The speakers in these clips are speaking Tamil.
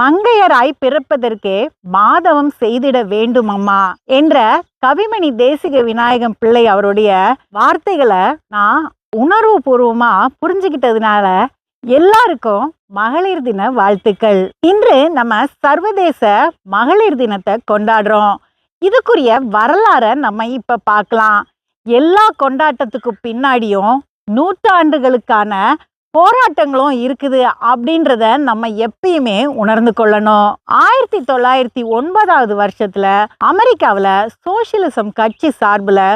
மங்கையராய் பிறப்பதற்கே மாதவம் செய்திட வேண்டும் அம்மா என்ற கவிமணி தேசிக விநாயகம் பிள்ளை அவருடைய வார்த்தைகளை நான் உணர்வுபூர்வமா புரிஞ்சுக்கிட்டதுனால எல்லாருக்கும் மகளிர் தின வாழ்த்துக்கள். இன்று நம்ம சர்வதேச மகளிர் தினத்தை கொண்டாடுறோம். இதுக்குரிய வரலாறை நம்ம இப்ப பார்க்கலாம். எல்லா கொண்டாட்டத்துக்கு பின்னாடியும் நூற்றாண்டுகளுக்கான போராட்டங்களும் இருக்குது அப்படின்றத நம்ம எப்பயுமே உணர்ந்து கொள்ளணும். ஆயிரத்தி தொள்ளாயிரத்தி ஒன்பதாவது வருஷத்துல அமெரிக்காவில் சோசியலிசம் கட்சி சார்பில்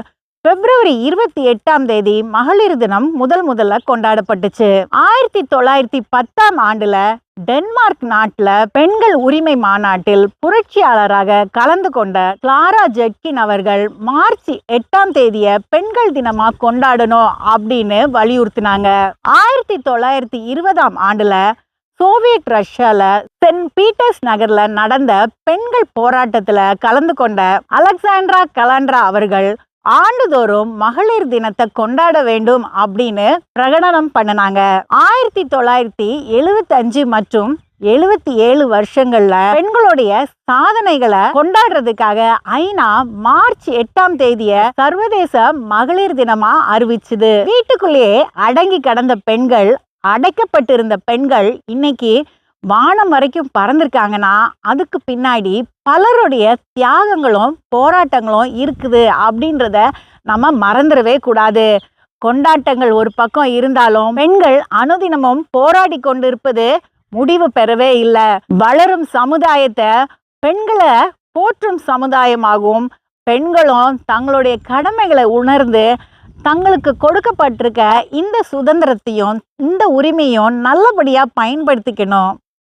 பிப்ரவரி இருபத்தி எட்டாம் தேதி மகளிர் தினம் முதல் முதல்ல கொண்டாடப்பட்டுச்சு. ஆயிரத்தி தொள்ளாயிரத்தி பத்தாம் ஆண்டுல டென்மார்க் நாட்டில் பெண்கள் உரிமை மாநாட்டில் புரட்சியாளராக கலந்து கொண்ட கிளாரா ஜெட்கின் அவர்கள் மார்ச் எட்டாம் தேதிய பெண்கள் தினமா கொண்டாடணும் அப்படின்னு வலியுறுத்தினாங்க. ஆயிரத்தி தொள்ளாயிரத்தி இருபதாம் ஆண்டுல சோவியத் ரஷ்யால சென்ட் பீட்டர்ஸ் நகர்ல நடந்த பெண்கள் போராட்டத்துல கலந்து கொண்ட அலெக்சாண்ட்ரா கலாண்ட்ரா அவர்கள் ஆண்டுதோறும் மகளிர் தினத்தை கொண்டாட வேண்டும் அப்படின்னு பிரகடனம் பண்ணினாங்க. ஆயிரத்தி தொள்ளாயிரத்தி எழுவத்தஞ்சு மற்றும் எழுவத்தி ஏழு வருஷங்கள்ல பெண்களுடைய சாதனைகளை கொண்டாடுறதுக்காக ஐநா மார்ச் எட்டாம் தேதிய சர்வதேச மகளிர் தினமா அறிவிச்சுது. வீட்டுக்குள்ளேயே அடங்கி கடந்த பெண்கள் அடைக்கப்பட்டிருந்த பெண்கள் இன்னைக்கு வானம் வரைக்கும் பறந்திருக்காங்கன்னா அதுக்கு பின்னாடி பலருடைய தியாகங்களும் போராட்டங்களும் இருக்குது அப்படின்றத நம்ம மறந்துடவே கூடாது. கொண்டாட்டங்கள் ஒரு பக்கம் இருந்தாலும் பெண்கள் அனுதினமும் போராடி கொண்டிருப்பது முடிவு பெறவே இல்லை. வளரும் சமுதாயத்தை பெண்களை போற்றும் சமுதாயமாகவும் பெண்களும் தங்களுடைய கடமைகளை உணர்ந்து தங்களுக்கு கொடுக்கப்பட்டிருக்க இந்த சுதந்திரத்தையும் இந்த உரிமையும் நல்லபடியாக பயன்படுத்திக்கணும்.